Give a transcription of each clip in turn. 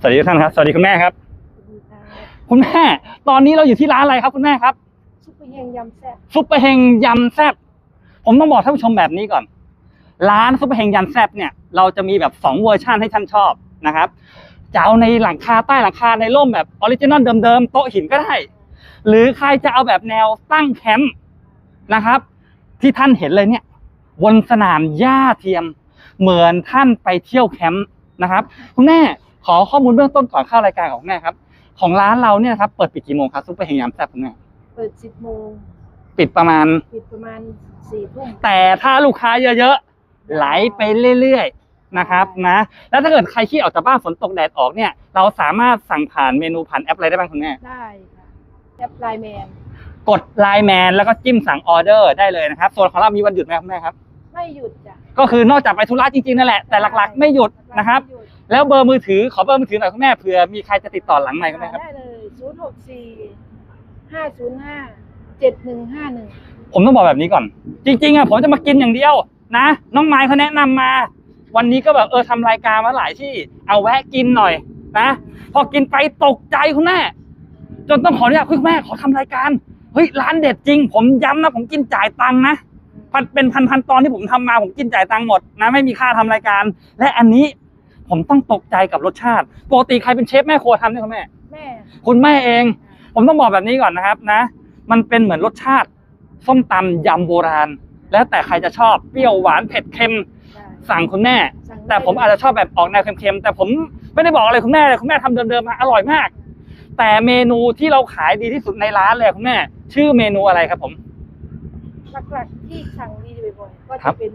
สวัสดีทุกท่านครับ สวัสดีคุณแม่ครับดีค่ะคุณแม่ ตอนนี้เราอยู่ที่ร้านอะไรครับคุณแม่ครับ ซุปเปอร์เฮงยำแซ่บ ซุปเปอร์เฮงยำแซบผมต้องบอกท่านผู้ชมแบบนี้ก่อน ร้านซุปเปอร์เฮงยำแซบเนี่ย เราจะมีแบบสองเวอร์ชันให้ท่านชอบนะครับจะเอาในหลังคาใต้หลังคาในร่มแบบออริจินอลเดิมๆโต๊ะหินก็ได้ หรือใครจะเอาแบบแนวตั้งแคมป์นะครับ ที่ท่านเห็นเลยเนี่ยบนสนามหญ้าเทียม เหมือนท่านไปเที่ยวแคมป์นะครับ คุณแม่ ขอข้อมูลเบื้องต้นก่อนเข้ารายการของคุณแม่ครับ ของร้านเราเนี่ยนะครับเปิดปิดกี่โมงครับซุปเปอร์เฮงยำแซบคุณแม่เปิดสิบโมงปิดประมาณ ปิดประมาณสี่ทุ่มแต่ถ้าลูกค้าเยอะๆไหลไปเรื่อยๆนะครับนะ แล้วถ้าเกิดใครขี้ออกจากบ้านฝนตกแดดออกเนี่ย เราสามารถสั่งผ่านเมนูผ่านแอปอะไรได้บ้างคุณแม่ได้ค่ะแอปไลน์แมนกดไลน์แมนแล้วก็จิ้มสั่งออเดอร์ได้เลยนะครับส่วนของเรามีวันหยุดไหมครับคุณแม่ครับ ไม่หยุดจ้ะก็คือนอกจากไปธุระจริงๆนั่นแหละแต่หลักๆ ไม่หยุดนะครับ ไม่หยุด แล้วเบอร์มือถือขอเบอร์มือถือหน่อยคุณแม่เผื่อมีใครจะติดต่อหลังไหมคุณแม่ครับ ได้เลยศูนย์หกสี่ห้าศูนย์ห้าเจ็ดหนึ่งห้าหนึ่งผมต้องบอกแบบนี้ก่อน จริงๆอะผมจะมากินอย่างเดียว นะ น้องไม้เขาแนะนำมา วันนี้ก็แบบเออทำรายการมาหลายที่ เอาแวะกินหน่อย นะพอกินไปตกใจคุณแม่จนต้องขออนุญาตคุณแม่ขอทำรายการเฮ้ยร้านเด็ดจริง ผมย้ำนะผมกินจ่ายตังค์นะพันเป็นพันพันๆตอนที่ผมทำมาผมกินจ่ายตังค์หมดนะไม่มีค่าทำรายการ และอันนี้ ผมต้องตกใจกับรสชาติปกติใครเป็นเชฟแม่ครัวทำเนี่ยคุณแม่ แม่คุณแม่เอง ผมต้องบอกแบบนี้ก่อนนะครับนะ มันเป็นเหมือนรสชาติส้มตำยำโบราณ แล้วแต่ใครจะชอบเปรี้ยวหวานเผ็ดเค็มได้สั่งคุณแม่ สั่งได้แต่ผมอาจจะชอบแบบออกแนวเค็มๆแต่ผมไม่ได้บอกอะไรคุณแม่เลยคุณแม่ทำเดิมๆมาอร่อยมาก แต่เมนูที่เราขายดีที่สุดในร้านเลยคุณแม่ ชื่อเมนูอะไรครับผม หลักๆที่สั่งดีบ่อยๆก็ครัจะบ เป็น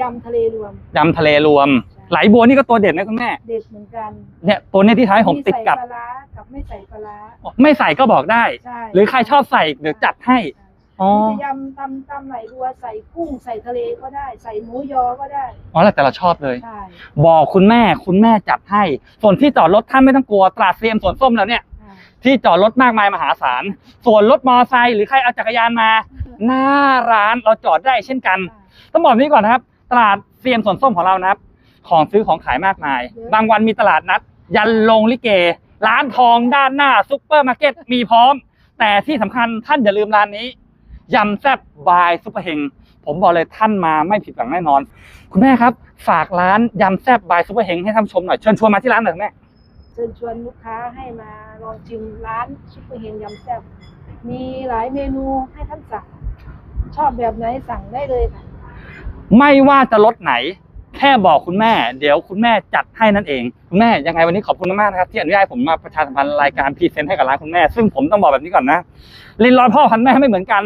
ยำทะเลรวมยำทะเลรวม ไหลบัวนี่ก็ตัวเด็ดนะคุณแม่ เด็ดเหมือนกันเนี่ยตัวเนี้ที่ท้ายผมติดกับ ใส่ปลาร้ากับไม่ใส่ปลาร้าไม่ใส่ก็บอกได้ ใช่หรือใครชอบใส่เดี๋ยวจัดให้อ๋อมีจะยำตำตำไหลบัวใส่กุ้งใส่ทะเลก็ได้ ใส่หมูยอก็ได้อ๋อแล้วแต่เราชอบเลย ใช่ บอกคุณแม่คุณแม่จัดให้ ส่วนที่จอดรถท่านไม่ต้องกลัวตราดเซียมสวนส้มแล้วเนี่ยใช่ที่จอดรถมากมายมหาศาล ส่วนรถมอเตอร์ไซค์หรือใครเอาจักรยานมา หน้าร้านเราจอดได้เช่นกัน ต้องบอกแบบนี้ก่อนนะครับตลาดเซียมสวนส้มของเรานะครับ ของซื้อของขายมากมาย บางวันมีตลาดนัด ยันลงลิเก ร้านทองด้านหน้าซุปเปอร์มาร์เก็ตมีพร้อม แต่ที่สำคัญท่านอย่าลืมร้านนี้ยำแซ่บบายซุปเปอร์เฮงผมบอกเลยท่านมาไม่ผิดหวังแน่นอน คุณแม่ครับ ฝากร้านยำแซ่บบายซุปเปอร์เฮงให้ท่านผู้ชมหน่อยเชิญชวนมาที่ร้านหน่อยคุณแม่เชิญชวนลูกค้าให้มาลองชิมร้านซุปเปอร์เฮงยำแซ่บมีหลายเมนูให้ท่านสั่งชอบแบบไหนสั่งได้เลยค่ะไม่ว่าจะรถไหน แค่บอกคุณแม่ เดี๋ยวคุณแม่จัดให้นั่นเอง คุณแม่ยังไงวันนี้ขอบคุณมากๆนะครับ ที่อนุญาตผมมาประชาสัมพันธ์รายการพรีเซนต์ให้กับร้านคุณแม่ ซึ่งผมต้องบอกแบบนี้ก่อนนะลินรอยพ่อพันแม่ไม่เหมือนกัน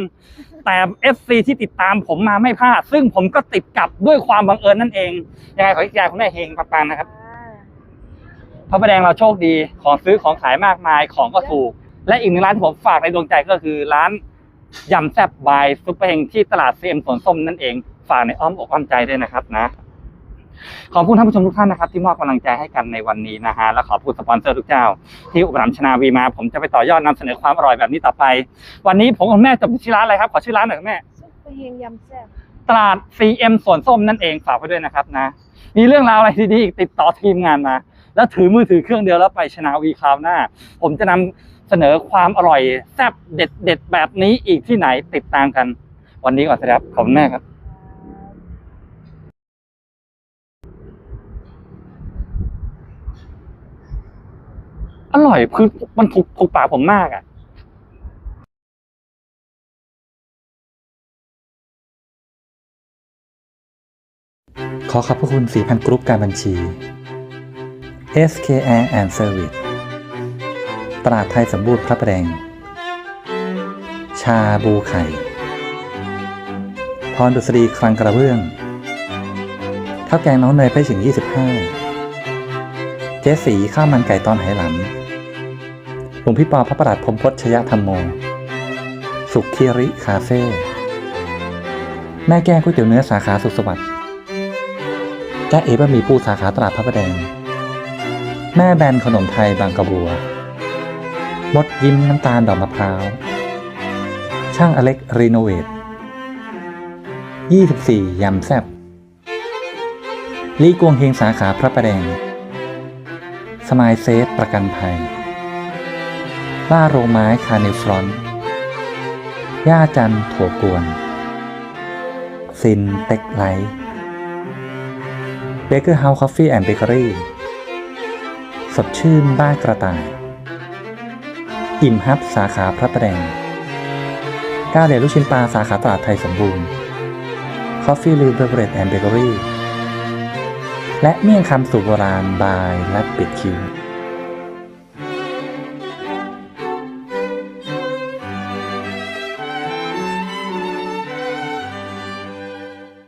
แต่เอฟซีที่ติดตามผมมาไม่พลาดซึ่งผมก็ติดกับด้วยความบังเอิญนั่นเองยังไงขอให้ยายคุณแม่เฮงปังๆนะครับพระประแดงเราโชคดีของซื้อของขายมากมายของก็ถูก และอีกหนึ่งร้านที่ผมฝากในดวงใจก็คือร้านยำแซ่บบายซุปเปอร์เฮงที่ตลาดเซียมสวนส้มนั่นเองฝากในอ้อมอกอ้อมใจด้วยนะครับนะ ขอบคุณท่านผู้ชมทุกท่านนะครับที่มอบกำลังใจให้กันในวันนี้นะฮะและขอบคุณสปอนเซอร์ทุกเจ้า ที่อุปถัมภ์ชนาวีมาผมจะไปต่อยอดนำเสนอความอร่อยแบบนี้ต่อไป วันนี้ผมกับแม่จบที่ร้านอะไรครับขอชื่อร้านหน่อยครับแม่ซุปเปอร์เฮงยำแซ่บตลาด CM สวนส้มนั่นเองฝากไว้ด้วยนะครับนะ มีเรื่องราวอะไรดีๆอีกติดต่อทีมงานมา แล้วถือมือถือเครื่องเดียวแล้วไปชนะวีคราวหน้า ผมจะนำเสนอความอร่อยแซ่บเด็ดเด็ดๆแบบนี้อีกที่ไหนติดตามกัน วันนี้ก่อนครับขอบคุณแม่ครับ อ ร่อยคือมันถูกถูกปากผมมากอะขอขอบพระคุณสีพันกรุ๊ปการบัญชี SKR and Service ตลาดไทยสมบูรณ์พระประแดง ชาบูไข่ พรดุษฎีคลังกระเบื้องข้าวแกงน้องเนยไปถึง 25 เจ๊สีข้าวมันไก่ตอนไหหลำ หลวงพี่ปอพระประหลัดพรมพจน์ชยธรรมโม สุขคีริคาเฟ่ แม่แก้วก๋วยเตี๋ยวเนื้อสาขาสุขสวัสดิ์จ้าเอ๋บะหมี่ปูสาขาตลาดพระประแดง แม่แบนขนมไทยบางกระบัว มดยิ้มน้ำตาลดอกมะพร้าว ช่างอเล็กรีโนเวท24 ยำแซบลีกวงเฮงสาขาพระประแดง สมายเซฟประกันภัย ล่าโรงไม้คาเนฟรอนย่าจันถั่วกวน ซินเต็กไลท์เบเกอร์เฮาส์คอฟฟี่แอนด์เบเกอรี่สดชื่นบ้านกระต่าย อิ่มฮับสาขาพระประแดงก้าเดชลูกชิ้นปลาสาขาตลาดไทยสมบูรณ์คอฟฟี่ลืมเบเกอร์แอนด์เบเกอรี่และเมี่ยงคำสูตรโบราณบายและปิดคิว